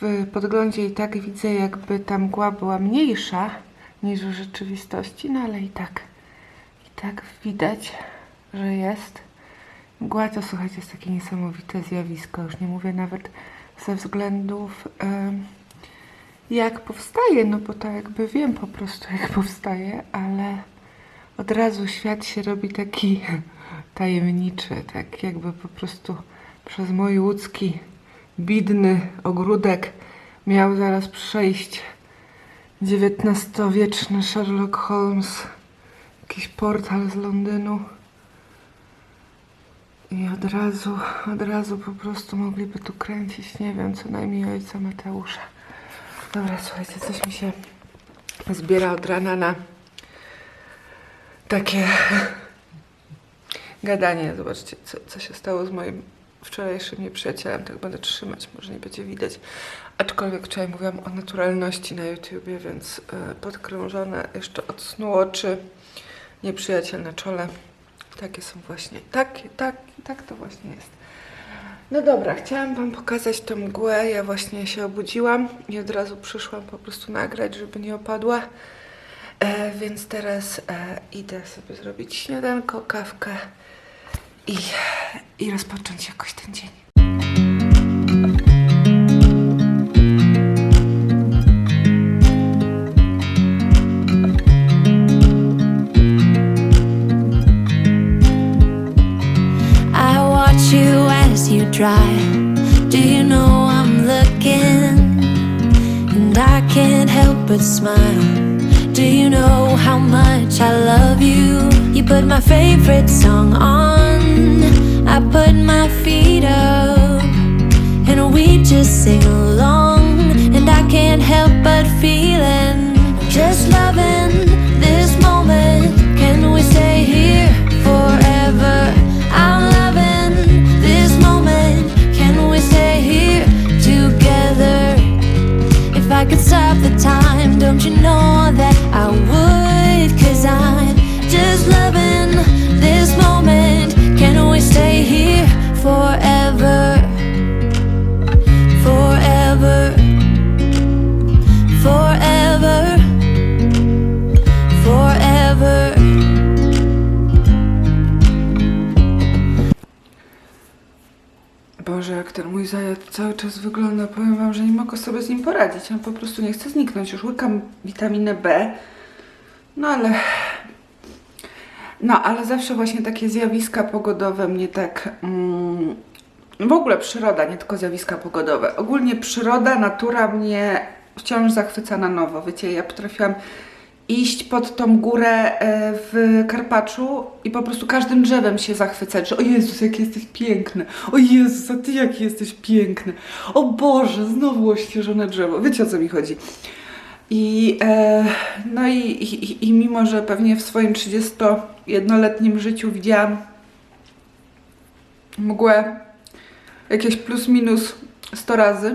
W podglądzie i tak widzę, jakby ta mgła była mniejsza niż w rzeczywistości, no ale i tak, i tak widać, że jest. Mgła to, słuchajcie, jest takie niesamowite zjawisko. Już nie mówię nawet ze względów, jak powstaje, no bo to jakby wiem po prostu, jak powstaje, ale od razu świat się robi taki tajemniczy, tak jakby po prostu przez mój łódzki, bidny ogródek miał zaraz przejść XIX-wieczny Sherlock Holmes, jakiś portal z Londynu. I od razu, od razu po prostu mogliby tu kręcić, nie wiem, co najmniej ojca Mateusza. Dobra, słuchajcie, coś mi się zbiera od rana na takie gadanie. Zobaczcie, co, co się stało z moim wczorajszym nieprzyjacielem. Tak będę trzymać, może nie będzie widać. Aczkolwiek wczoraj mówiłam o naturalności na YouTubie, więc e, podkrążone jeszcze od snu oczy. Nieprzyjaciel na czole. Takie są właśnie, tak, tak, tak to właśnie jest. No dobra, chciałam Wam pokazać tę mgłę. Ja właśnie się obudziłam i od razu przyszłam po prostu nagrać, żeby nie opadła. E, więc teraz e, idę sobie zrobić śniadanko, kawkę i, i rozpocząć jakoś ten dzień. Watch you as you drive. Do you know I'm looking? And I can't help but smile. Do you know how much I love you? You put my favorite song on. I put my feet up. And we just sing along. And I can't help but feeling just loving this moment. Can we stay here forever? I'm loving this moment. Can we stay here together? If I could stop the time, don't you know that I would? Cause I'm just loving this moment. Can we stay here forever? Forever. Forever. Forever. Boże, jak ten mój zajad cały czas wygląda, powiem Wam, że nie mogę sobie z nim poradzić. On po prostu nie chce zniknąć. Już łykam witaminę B. No ale... No, ale zawsze właśnie takie zjawiska pogodowe mnie tak... Mm, w ogóle przyroda, nie tylko zjawiska pogodowe. Ogólnie przyroda, natura mnie wciąż zachwyca na nowo. Wiecie, ja potrafiłam iść pod tą górę e, w Karpaczu i po prostu każdym drzewem się zachwycać, że o Jezus, jak jesteś piękny, o Jezus, a Ty jaki jesteś piękny, o Boże, znowu ościeżone drzewo, wiecie o co mi chodzi. I, e, no i, i, i mimo, że pewnie w swoim 31-letnim życiu widziałam mgłę jakieś plus minus 100 razy,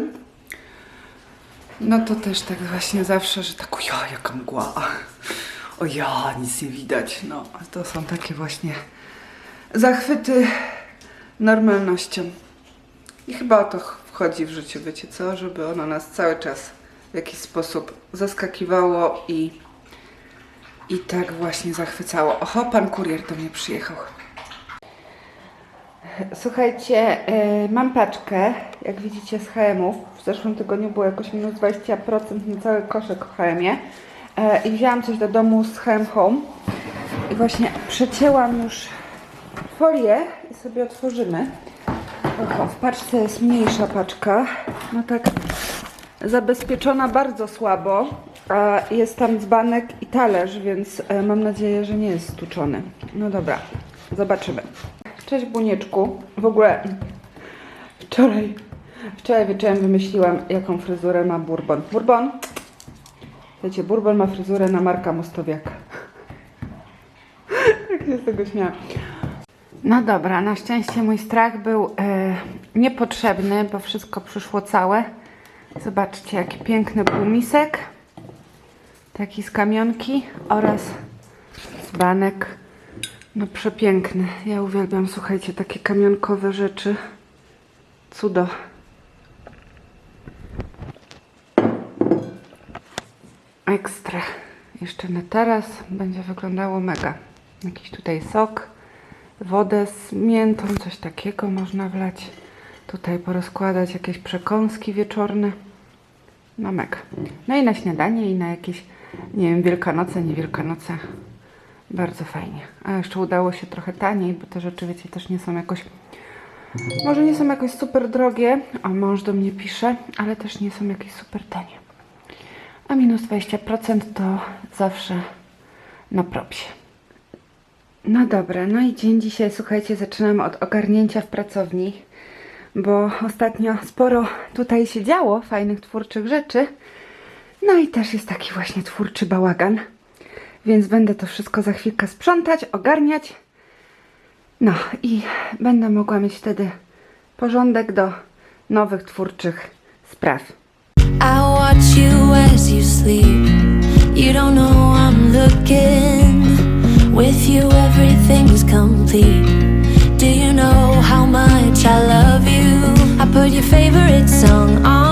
no to też tak właśnie zawsze, że tak o ja, jaka mgła, o ja, nic nie widać. No, to są takie właśnie zachwyty normalnością. I chyba o to ch- wchodzi w życiu, wiecie co? Żeby ono nas cały czas w jakiś sposób zaskakiwało i, i tak właśnie zachwycało. Oho, pan kurier do mnie przyjechał. Słuchajcie, e, mam paczkę, jak widzicie, z HM-ów. W zeszłym tygodniu było jakoś minus 20% na cały koszyk w HM-ie. E, I wzięłam coś do domu z HM Home. I właśnie przecięłam już folię i sobie otworzymy. Oho, w paczce jest mniejsza paczka. No tak zabezpieczona bardzo słabo. A jest tam dzbanek i talerz, więc e, mam nadzieję, że nie jest stłuczony. No dobra, zobaczymy. Cześć Bunieczku. W ogóle wczoraj Wczoraj wieczorem wymyśliłam, jaką fryzurę ma Bourbon. Bourbon! Wiecie, Bourbon ma fryzurę na Marka Mostowiaka. Jak się z tego śmiałam. No dobra, na szczęście mój strach był e, niepotrzebny, bo wszystko przyszło całe. Zobaczcie, jaki piękny półmisek. Taki z kamionki oraz z banek. No przepiękny. Ja uwielbiam, słuchajcie, takie kamionkowe rzeczy. Cudo. Ekstra. Jeszcze na teraz będzie wyglądało mega. Jakiś tutaj sok, wodę z miętą, coś takiego można wlać. Tutaj porozkładać jakieś przekąski wieczorne. No mega. No i na śniadanie i na jakieś, nie wiem, Wielkanoce, nie Wielkanoce. Bardzo fajnie. A jeszcze udało się trochę taniej, bo te rzeczy, wiecie, też nie są jakoś może nie są jakoś super drogie, a mąż do mnie pisze, ale też nie są jakieś super tanie. A minus 20% to zawsze na propsie. No dobra, no i dzień dzisiaj, słuchajcie, zaczynamy od ogarnięcia w pracowni, bo ostatnio sporo tutaj się działo fajnych, twórczych rzeczy. No i też jest taki właśnie twórczy bałagan, więc będę to wszystko za chwilkę sprzątać, ogarniać. No i będę mogła mieć wtedy porządek do nowych twórczych spraw. I watch you as you sleep. You don't know I'm looking. With you, everything's complete. Do you know how much I love put your favorite song on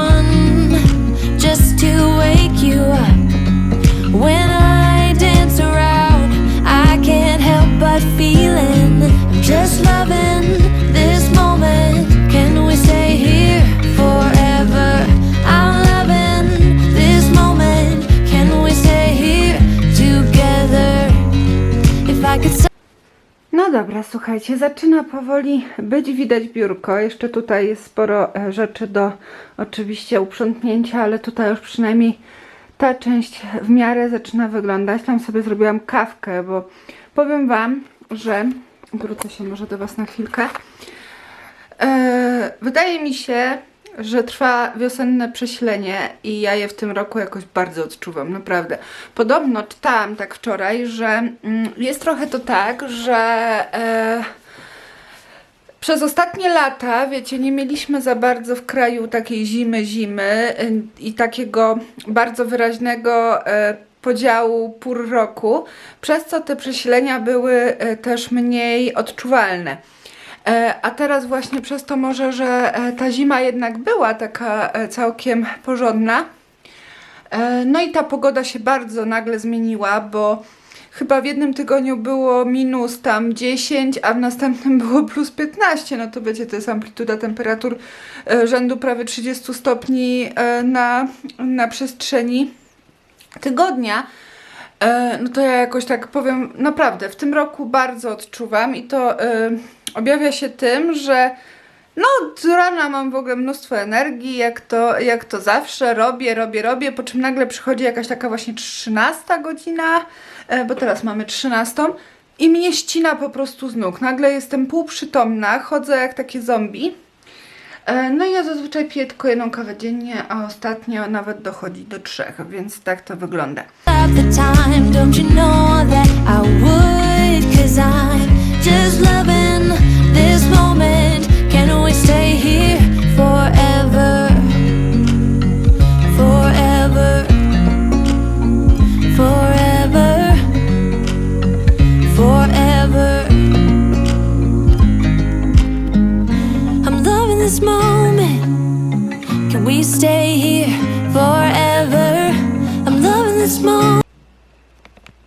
Dobra, słuchajcie, zaczyna powoli być widać biurko. Jeszcze tutaj jest sporo e, rzeczy do oczywiście uprzątnięcia, ale tutaj już przynajmniej ta część w miarę zaczyna wyglądać. Tam sobie zrobiłam kawkę, bo powiem Wam, że wrócę się może do Was na chwilkę. E, wydaje mi się, że trwa wiosenne przesilenie i ja je w tym roku jakoś bardzo odczuwam, naprawdę. Podobno czytałam tak wczoraj, że mm, jest trochę to tak, że e, przez ostatnie lata, wiecie, nie mieliśmy za bardzo w kraju takiej zimy, zimy y, i takiego bardzo wyraźnego e, podziału pór roku, przez co te przesilenia były e, też mniej odczuwalne. E, A teraz właśnie przez to może, że e, ta zima jednak była taka e, całkiem porządna, No i ta pogoda się bardzo nagle zmieniła, bo chyba w jednym tygodniu było minus tam 10, a w następnym było plus 15. No to wiecie, to jest amplituda temperatur rzędu prawie 30 stopni na, na przestrzeni tygodnia. No to ja jakoś tak powiem, naprawdę w tym roku bardzo odczuwam i to e, objawia się tym, że no, z rana mam w ogóle mnóstwo energii, jak to, jak to zawsze, robię, robię, robię, po czym nagle przychodzi jakaś taka właśnie 13 godzina, e, bo teraz mamy 13 i mnie ścina po prostu z nóg. Nagle jestem półprzytomna, chodzę jak takie zombie. E, No i ja zazwyczaj piję tylko jedną kawę dziennie, a ostatnio nawet dochodzi do trzech, więc tak to wygląda. Time,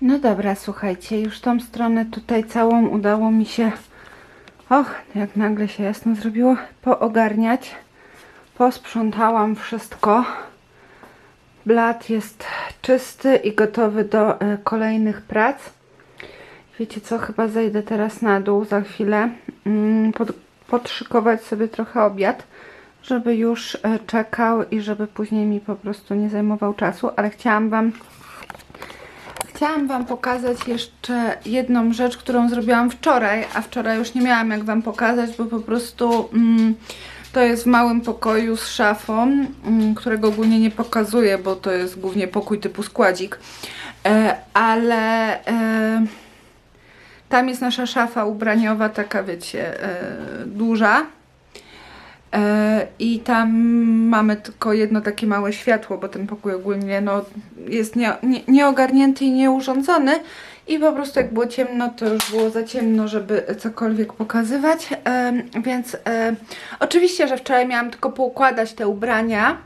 No dobra, słuchajcie, już tą stronę tutaj całą udało mi się, och, jak nagle się jasno zrobiło, poogarniać. Posprzątałam wszystko. Blat jest czysty i gotowy do e, kolejnych prac. Wiecie co, chyba zejdę teraz na dół za chwilę, mm, pod, podszykować sobie trochę obiad, żeby już e, czekał i żeby później mi po prostu nie zajmował czasu, ale chciałam Wam Chciałam Wam pokazać jeszcze jedną rzecz, którą zrobiłam wczoraj, a wczoraj już nie miałam jak Wam pokazać, bo po prostu mm, To jest w małym pokoju z szafą, mm, którego ogólnie nie pokazuję, bo to jest głównie pokój typu składzik. E, ale e, tam jest nasza szafa ubraniowa, taka wiecie, e, duża. E, I tam mamy tylko jedno takie małe światło, bo ten pokój ogólnie no, jest nie, nie, nieogarnięty i nieurządzony. I po prostu jak było ciemno, to już było za ciemno, żeby cokolwiek pokazywać. Em, więc e, oczywiście, że wczoraj miałam tylko poukładać te ubrania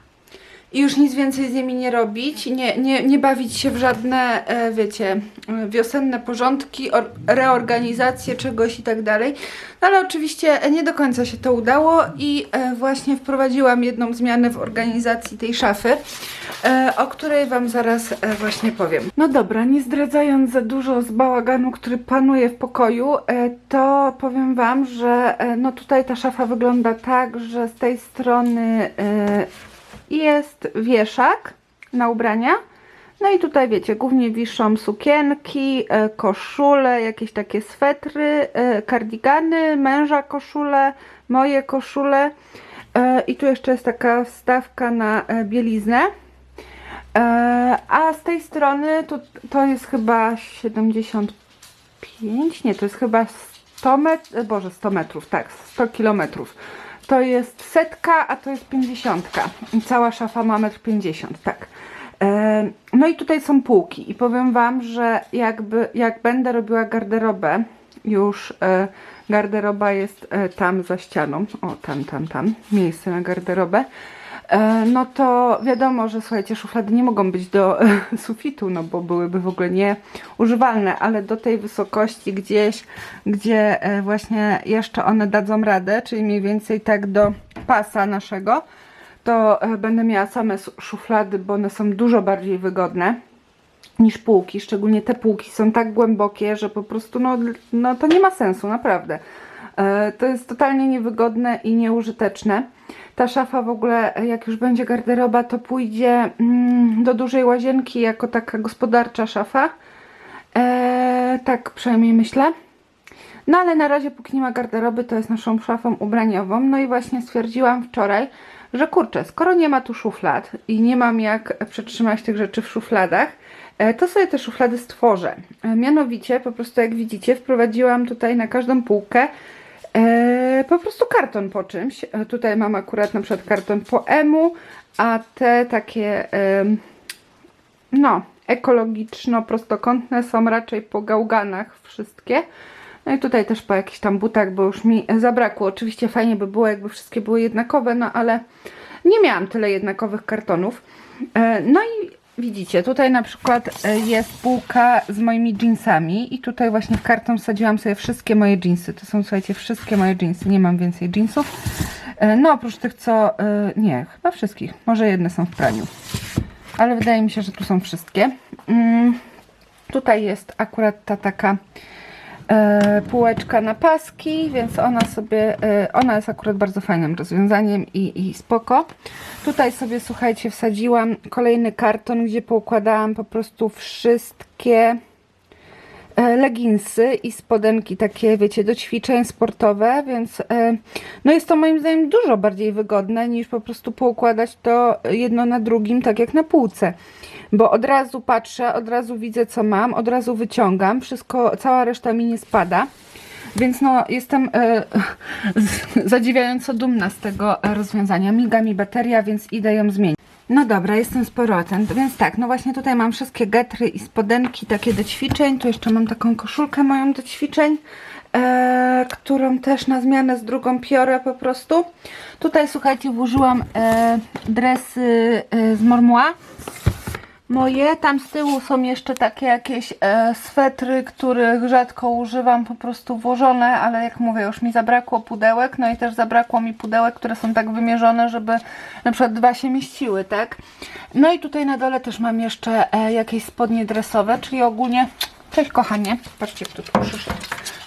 i już nic więcej z nimi nie robić, nie, nie, nie bawić się w żadne, e, wiecie, wiosenne porządki, or, reorganizację czegoś i tak dalej. No ale oczywiście nie do końca się to udało i e, właśnie wprowadziłam jedną zmianę w organizacji tej szafy, e, o której Wam zaraz właśnie powiem. No dobra, nie zdradzając za dużo z bałaganu, który panuje w pokoju, to powiem Wam, że no tutaj ta szafa wygląda tak, że z tej strony jest wieszak na ubrania. No i tutaj wiecie, głównie wiszą sukienki, e, koszule, jakieś takie swetry, e, kardigany, męża koszule, moje koszule. E, I tu jeszcze jest taka wstawka na bieliznę. A z tej strony to, to jest chyba 75, nie, to jest chyba 100 metrów, boże 100 metrów, tak, 100 kilometrów. To jest setka, a to jest pięćdziesiątka. Cała szafa ma metr 50, tak. E, No i tutaj są półki i powiem Wam, że jakby, jak będę robiła garderobę, już e, garderoba jest e, tam za ścianą, o tam, tam, tam, miejsce na garderobę, no to wiadomo, że słuchajcie, szuflady nie mogą być do e, sufitu, no bo byłyby w ogóle nieużywalne, ale do tej wysokości gdzieś, gdzie e, właśnie jeszcze one dadzą radę, czyli mniej więcej tak do pasa naszego, to e, będę miała same szuflady, bo one są dużo bardziej wygodne niż półki. Szczególnie te półki są tak głębokie, że po prostu no, no to nie ma sensu, naprawdę. E, To jest totalnie niewygodne i nieużyteczne. Ta szafa w ogóle, jak już będzie garderoba, to pójdzie mm, do dużej łazienki jako taka gospodarcza szafa. E, tak przynajmniej myślę. No ale na razie póki nie ma garderoby, to jest naszą szafą ubraniową. No i właśnie stwierdziłam wczoraj, że kurczę, skoro nie ma tu szuflad i nie mam jak przetrzymać tych rzeczy w szufladach, e, to sobie te szuflady stworzę. E, Mianowicie, po prostu jak widzicie, wprowadziłam tutaj na każdą półkę e, po prostu karton po czymś. E, Tutaj mam akurat na przykład karton po emu, a te takie em, no, ekologiczno-prostokątne są raczej po gałganach wszystkie. No i tutaj też po jakichś tam butach, bo już mi zabrakło. Oczywiście fajnie by było, jakby wszystkie były jednakowe, no ale nie miałam tyle jednakowych kartonów. E, No i widzicie, tutaj na przykład e, jest półka z moimi jeansami i tutaj właśnie w karton wsadziłam sobie wszystkie moje jeansy. To są, słuchajcie, wszystkie moje jeansy. Nie mam więcej jeansów. E, No oprócz tych, co... e, Nie, chyba wszystkich. Może jedne są w praniu. Ale wydaje mi się, że tu są wszystkie. Mm, Tutaj jest akurat ta taka półeczka na paski, więc ona sobie, e, ona jest akurat bardzo fajnym rozwiązaniem i, i spoko. Tutaj sobie, słuchajcie, wsadziłam kolejny karton, gdzie poukładałam po prostu wszystkie e, leginsy i spodenki takie, wiecie, do ćwiczeń sportowe, więc e, no jest to moim zdaniem dużo bardziej wygodne niż po prostu poukładać to jedno na drugim, tak jak na półce. Bo od razu patrzę, od razu widzę co mam, od razu wyciągam, wszystko, cała reszta mi nie spada. Więc no, jestem e, zadziwiająco dumna z tego e, rozwiązania. Miga mi bateria, więc idę ją zmienić. No dobra, jestem z powrotem. Więc tak, no właśnie tutaj mam wszystkie getry i spodenki takie do ćwiczeń. Tu jeszcze mam taką koszulkę moją do ćwiczeń, e, którą też na zmianę z drugą piorę po prostu. Tutaj słuchajcie, włożyłam e, dresy e, z Mormua moje. Tam z tyłu są jeszcze takie jakieś e, swetry, których rzadko używam, po prostu włożone, ale jak mówię, już mi zabrakło pudełek, no i też zabrakło mi pudełek, które są tak wymierzone, żeby na przykład dwa się mieściły, tak? No i tutaj na dole też mam jeszcze e, jakieś spodnie dresowe, czyli ogólnie, cześć kochanie, patrzcie kto tu przyszedł.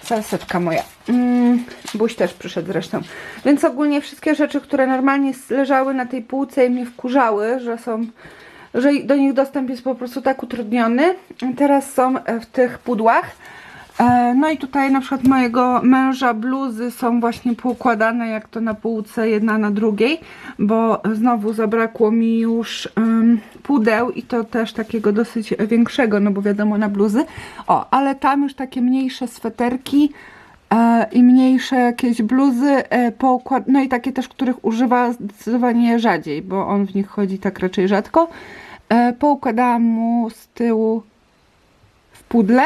Salsetka moja. Mm, Buś też przyszedł zresztą. Więc ogólnie wszystkie rzeczy, które normalnie leżały na tej półce i mnie wkurzały, że są że do nich dostęp jest po prostu tak utrudniony. Teraz są w tych pudłach. E, No i tutaj na przykład mojego męża bluzy są właśnie poukładane jak to na półce jedna na drugiej, bo znowu zabrakło mi już em, pudeł i to też takiego dosyć większego, no bo wiadomo na bluzy. O, ale tam już takie mniejsze sweterki e, i mniejsze jakieś bluzy e, no i takie też, których używa zdecydowanie rzadziej, bo on w nich chodzi tak raczej rzadko. E, Poukładałam mu z tyłu w pudle.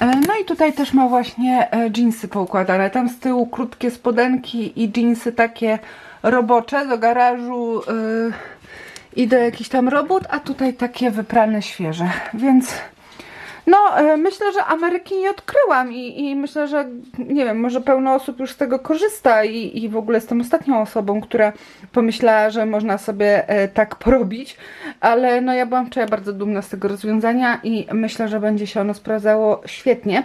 E, No i tutaj też ma właśnie e, dżinsy poukładane. Tam z tyłu krótkie spodenki i dżinsy takie robocze do garażu e, i do jakichś tam robót, a tutaj takie wyprane świeże. Więc no, e, myślę, że Ameryki nie odkryłam i, i myślę, że nie wiem, może pełno osób już z tego korzysta i, i w ogóle jestem ostatnią osobą, która pomyślała, że można sobie e, tak porobić, ale no ja byłam wczoraj bardzo dumna z tego rozwiązania i myślę, że będzie się ono sprawdzało świetnie.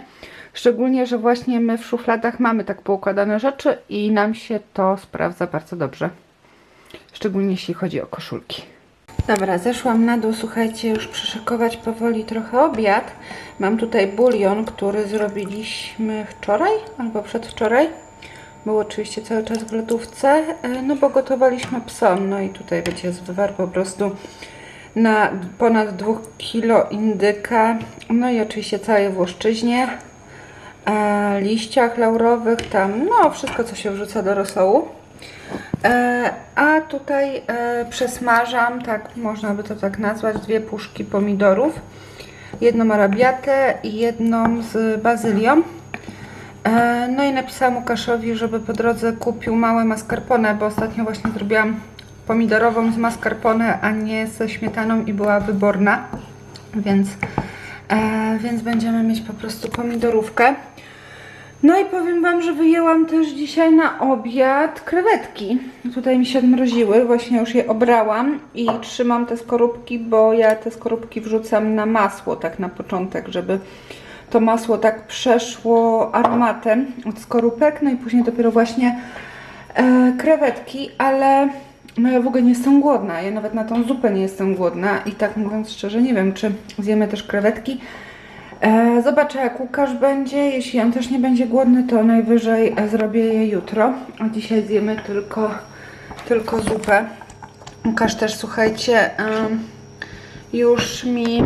Szczególnie, że właśnie my w szufladach mamy tak poukładane rzeczy i nam się to sprawdza bardzo dobrze. Szczególnie jeśli chodzi o koszulki. Dobra, zeszłam na dół, słuchajcie, już przyszykować powoli trochę obiad. Mam tutaj bulion, który zrobiliśmy wczoraj albo przedwczoraj. Był oczywiście cały czas w lodówce, e, no bo gotowaliśmy psom. No i tutaj wiecie, jest wywar po prostu na ponad 2 kg indyka. No i oczywiście całej włoszczyźnie, e, liściach laurowych, tam, no wszystko co się wrzuca do rosołu. E, a tutaj e, przesmażam, tak można by to tak nazwać, dwie puszki pomidorów. Jedną arabiatę i jedną z bazylią. E, no i napisałam Łukaszowi, żeby po drodze kupił małe mascarpone, bo ostatnio właśnie zrobiłam pomidorową z mascarpone, a nie ze śmietaną i była wyborna. Więc, więc będziemy mieć po prostu pomidorówkę. No i powiem Wam, że wyjęłam też dzisiaj na obiad krewetki. Tutaj mi się odmroziły, właśnie już je obrałam i trzymam te skorupki, bo ja te skorupki wrzucam na masło tak na początek, żeby to masło tak przeszło aromatem od skorupek, no i później dopiero właśnie e, krewetki, ale no ja w ogóle nie jestem głodna, ja nawet na tą zupę nie jestem głodna i tak mówiąc szczerze nie wiem, czy zjemy też krewetki. E, Zobaczę jak Łukasz będzie. Jeśli on też nie będzie głodny, to najwyżej e, zrobię je jutro. A dzisiaj zjemy tylko, tylko zupę. Łukasz też, słuchajcie, już mi...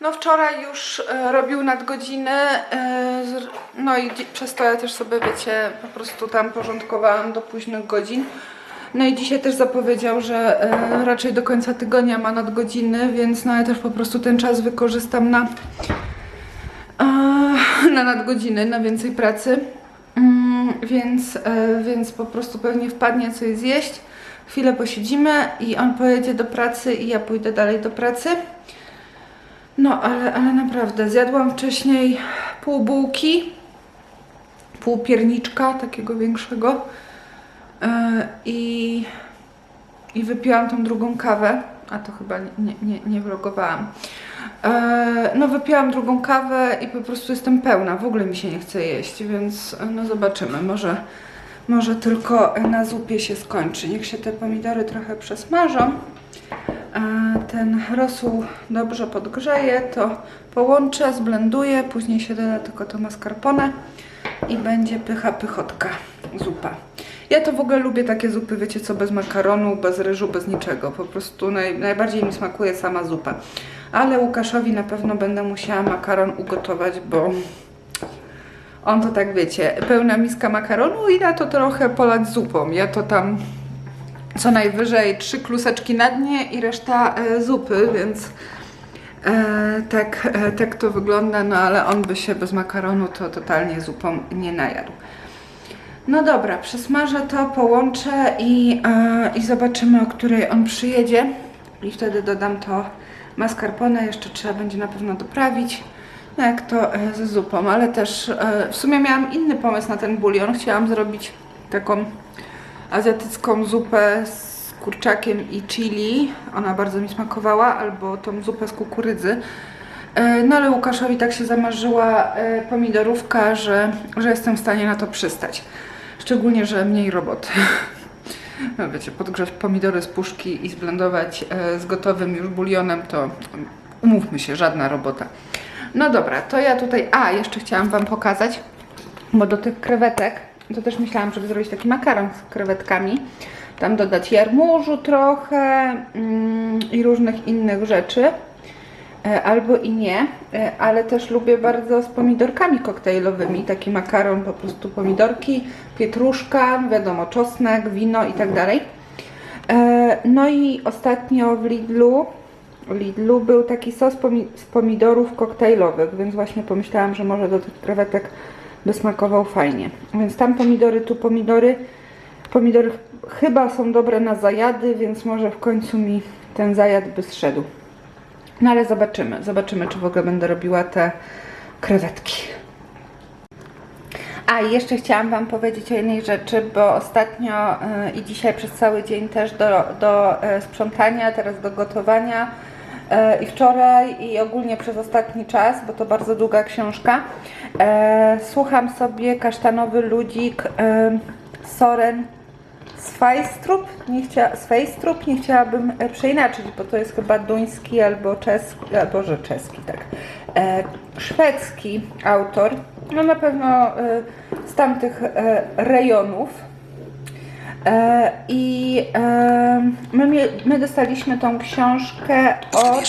No wczoraj już e, robił nadgodziny, no i przez to ja też sobie, wiecie, po prostu tam porządkowałam do późnych godzin. No i dzisiaj też zapowiedział, że e, raczej do końca tygodnia ma nadgodziny, więc no ja też po prostu ten czas wykorzystam na, na nadgodziny, na więcej pracy. Mm, więc, e, więc po prostu pewnie wpadnie coś zjeść. Chwilę posiedzimy i on pojedzie do pracy i ja pójdę dalej do pracy. No, ale, ale naprawdę, zjadłam wcześniej pół bułki, pół pierniczka takiego większego i, i wypiłam tą drugą kawę, a to chyba nie, nie, nie vlogowałam. E, no wypiłam drugą kawę i po prostu jestem pełna, w ogóle mi się nie chce jeść, więc e, no zobaczymy, może, może tylko na zupie się skończy. Niech się te pomidory trochę przesmażą. Ten rosół dobrze podgrzeje, to połączę, zblenduję, później się doda tylko to mascarpone i będzie pycha pychotka zupa. Ja to w ogóle lubię takie zupy, wiecie co, bez makaronu, bez ryżu, bez niczego. Po prostu naj, najbardziej mi smakuje sama zupa. Ale Łukaszowi na pewno będę musiała makaron ugotować, bo on to tak wiecie, pełna miska makaronu i na to trochę polać zupą. Ja to tam co najwyżej trzy kluseczki na dnie i reszta e, zupy, więc e, tak, e, tak to wygląda, no ale on by się bez makaronu to totalnie zupą nie najadł. No dobra, przesmażę to, połączę i, e, i zobaczymy, o której on przyjedzie i wtedy dodam to mascarpone, jeszcze trzeba będzie na pewno doprawić. No jak to e, ze zupą, ale też e, w sumie miałam inny pomysł na ten bulion. Chciałam zrobić taką azjatycką zupę z kurczakiem i chili. Ona bardzo mi smakowała, albo tą zupę z kukurydzy. No ale Łukaszowi tak się zamarzyła pomidorówka, że, że jestem w stanie na to przystać. Szczególnie, że mniej roboty. No wiecie, podgrzać pomidory z puszki i zblendować e, z gotowym już bulionem to umówmy się, żadna robota. No dobra, to ja tutaj. A, jeszcze chciałam Wam pokazać, bo do tych krewetek, to też myślałam, żeby zrobić taki makaron z krewetkami. Tam dodać jarmużu trochę mm, i różnych innych rzeczy. E, Albo i nie, e, ale też lubię bardzo z pomidorkami koktajlowymi. Taki makaron, po prostu pomidorki, pietruszka, wiadomo, czosnek, wino i tak dalej. E, No i ostatnio w Lidlu, Lidlu był taki sos z pomidorów koktajlowych, więc właśnie pomyślałam, że może do tych krewetek by smakował fajnie. Więc tam pomidory, tu pomidory. Pomidory ch- chyba są dobre na zajady, więc może w końcu mi ten zajad by zszedł. No ale zobaczymy, zobaczymy czy w ogóle będę robiła te krewetki. A jeszcze chciałam Wam powiedzieć o jednej rzeczy, bo ostatnio y, i dzisiaj przez cały dzień też do, do y, sprzątania, teraz do gotowania y, i wczoraj i ogólnie przez ostatni czas, bo to bardzo długa książka, słucham sobie kasztanowy ludzik Soren Sveistrup, nie chcia, Sveistrup, nie chciałabym e, przeinaczyć, bo to jest chyba duński albo czeski, albo że czeski, tak, e, szwedzki autor, no na pewno e, z tamtych e, rejonów. E, I e, my, my dostaliśmy tą książkę od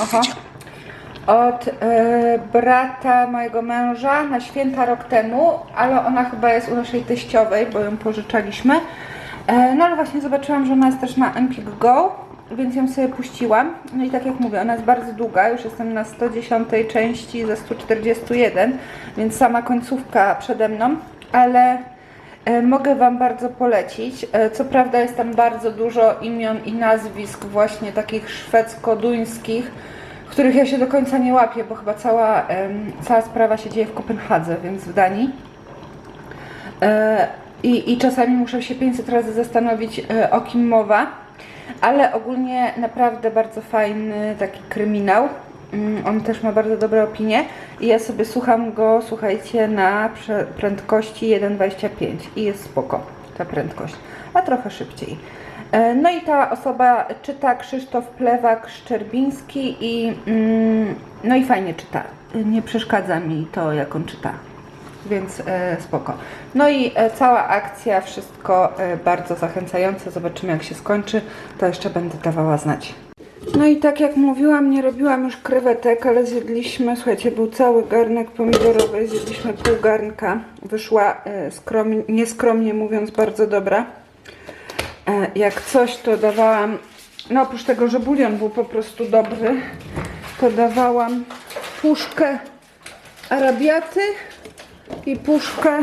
Aha. od e, brata mojego męża na święta rok temu, ale ona chyba jest u naszej teściowej, bo ją pożyczaliśmy. E, no ale właśnie zobaczyłam, że ona jest też na Empik Go, więc ją sobie puściłam. No i tak jak mówię, ona jest bardzo długa, już jestem na 110 części ze 141, więc sama końcówka przede mną, ale E, Mogę Wam bardzo polecić. E, Co prawda jest tam bardzo dużo imion i nazwisk właśnie takich szwedzko-duńskich, których ja się do końca nie łapię, bo chyba cała, cała sprawa się dzieje w Kopenhadze, więc w Danii. I, I czasami muszę się 500 razy zastanowić, e, o kim mowa, ale ogólnie naprawdę bardzo fajny taki kryminał. Mm, On też ma bardzo dobre opinie i ja sobie słucham go, słuchajcie, na prędkości 1,25 i jest spoko ta prędkość, a trochę szybciej. E, No i ta osoba czyta Krzysztof Plewak-Szczerbiński i mm, no i fajnie czyta. Nie przeszkadza mi to, jak on czyta więc e, spoko. No i e, cała akcja, wszystko e, bardzo zachęcające. Zobaczymy jak się skończy, to jeszcze będę dawała znać. No i tak jak mówiłam, nie robiłam już krewetek, ale zjedliśmy, słuchajcie, był cały garnek pomidorowy, zjedliśmy pół garnka. Wyszła skromnie, nieskromnie mówiąc bardzo dobra. Jak coś to dawałam, no oprócz tego, że bulion był po prostu dobry, to dawałam puszkę arabiaty i puszkę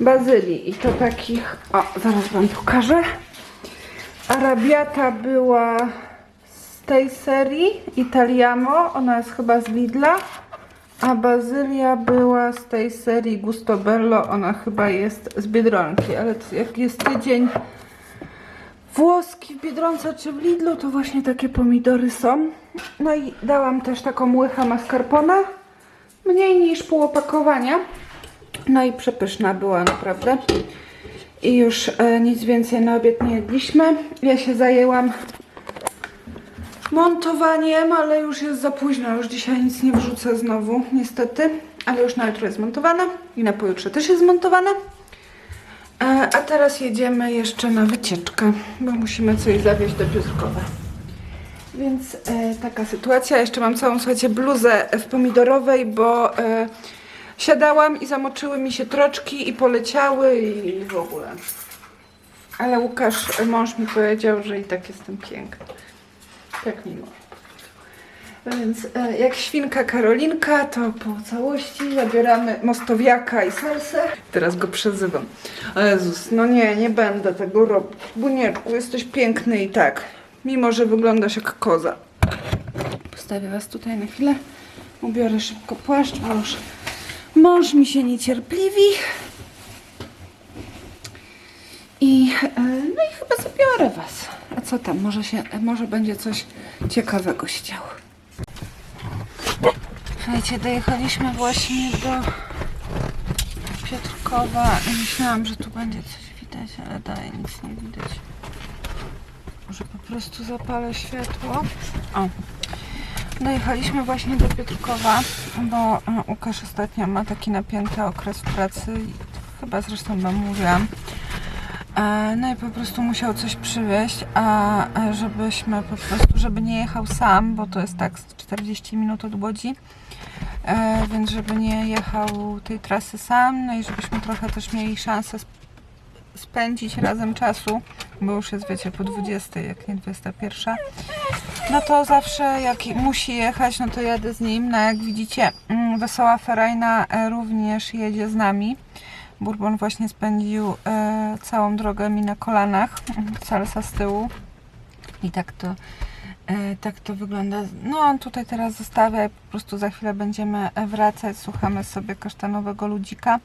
bazylii. I to takich, o zaraz Wam pokażę. Arabiata była z tej serii Italiamo, ona jest chyba z Lidla, a bazylia była z tej serii Gustobello, ona chyba jest z Biedronki, ale jak jest tydzień włoski w Biedronce czy w Lidlu, to właśnie takie pomidory są. No i dałam też taką łycha mascarpone, mniej niż pół opakowania. No i przepyszna była naprawdę. I już e, nic więcej na obiad nie jedliśmy. Ja się zajęłam montowaniem, ale już jest za późno. Już dzisiaj nic nie wrzucę znowu, niestety. Ale już na jutro jest zmontowane i na pojutrze też jest zmontowane. E, a teraz jedziemy jeszcze na wycieczkę, bo musimy coś zawieźć do Piotrkowa. Więc e, taka sytuacja. Jeszcze mam całą, słuchajcie, bluzę w pomidorowej, bo e, siadałam i zamoczyły mi się troczki i poleciały i w ogóle. Ale Łukasz, mąż mi powiedział, że i tak jestem piękna. Tak mi. Więc e, jak świnka Karolinka, to po całości zabieramy mostowiaka i salsę. Teraz go przezywam. O Jezus, no nie, nie będę tego robić. Bunieczku, jesteś piękny i tak. Mimo, że wyglądasz jak koza. Postawię was tutaj na chwilę. Ubiorę szybko płaszcz, bo już mąż mi się niecierpliwi. I, e, no i chyba zabiorę was. A co tam? Może, się, może będzie coś ciekawego się działo. Słuchajcie, dojechaliśmy właśnie do Piotrkowa i myślałam, że tu będzie coś widać, ale dalej nic nie widać. Może po prostu zapalę światło. O. Dojechaliśmy właśnie do Piotrkowa, bo e, Łukasz ostatnio ma taki napięty okres pracy, chyba zresztą wam mówiłam. E, No i po prostu musiał coś przywieźć, a e, żebyśmy po prostu, żeby nie jechał sam, bo to jest tak z 40 minut od Łodzi, więc żeby nie jechał tej trasy sam, no i żebyśmy trochę też mieli szansę sp- spędzić razem czasu, bo już jest wiecie po 20, jak nie 21. No to zawsze jak musi jechać, no to jadę z nim. No jak widzicie, mm, Wesoła Ferajna e, również jedzie z nami. Bourbon właśnie spędził e, całą drogę mi na kolanach, salsa z tyłu. I tak to, e, tak to wygląda. No on tutaj teraz zostawia i po prostu za chwilę będziemy e, wracać. Słuchamy sobie kasztanowego ludzika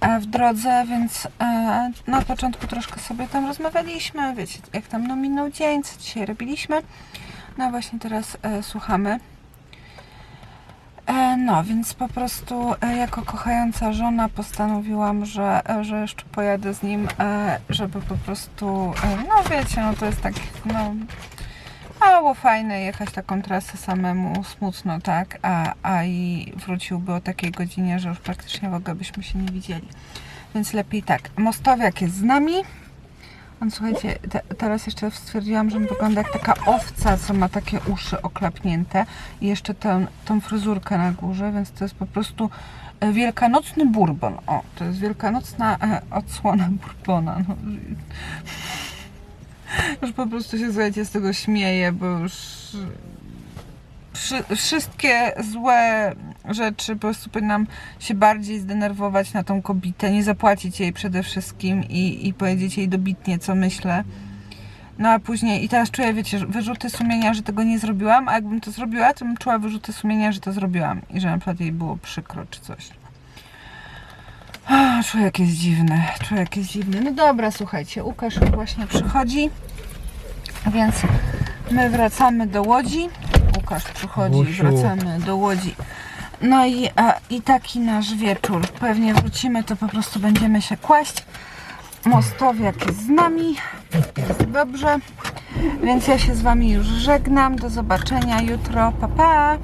e, w drodze, więc e, na początku troszkę sobie tam rozmawialiśmy, wiecie, jak tam no minął dzień, co dzisiaj robiliśmy. No właśnie teraz e, słuchamy. E, no, więc po prostu e, jako kochająca żona postanowiłam, że, e, że jeszcze pojadę z nim, e, żeby po prostu, e, no wiecie, no to jest tak, no mało fajne jechać taką trasę samemu, smutno, tak, a, a i wróciłby o takiej godzinie, że już praktycznie w ogóle byśmy się nie widzieli. Więc lepiej tak. Mostowiak jest z nami. On, słuchajcie, te, teraz jeszcze stwierdziłam, że on wygląda jak taka owca, co ma takie uszy oklapnięte i jeszcze tę, tą fryzurkę na górze, więc to jest po prostu e, wielkanocny bourbon. O, to jest wielkanocna e, odsłona bourbona. No. Już po prostu się, słuchajcie, z tego śmieję, bo już wszy- wszystkie złe rzeczy po prostu powinnam się bardziej zdenerwować na tą kobietę, nie zapłacić jej przede wszystkim i, i powiedzieć jej dobitnie, co myślę. No a później, i teraz czuję, wiecie, wyrzuty sumienia, że tego nie zrobiłam, a jakbym to zrobiła, to bym czuła wyrzuty sumienia, że to zrobiłam i że na przykład jej było przykro czy coś. Ah, Człowiek jest dziwny, człowiek jest dziwny. No dobra, słuchajcie, Łukasz właśnie przychodzi, więc my wracamy do Łodzi. Łukasz przychodzi, Łusiu. wracamy do Łodzi. No i, a, i taki nasz wieczór. Pewnie wrócimy, to po prostu będziemy się kłaść. Mostowiak jest z nami. Jest dobrze. Więc ja się z Wami już żegnam. Do zobaczenia jutro. Pa, pa!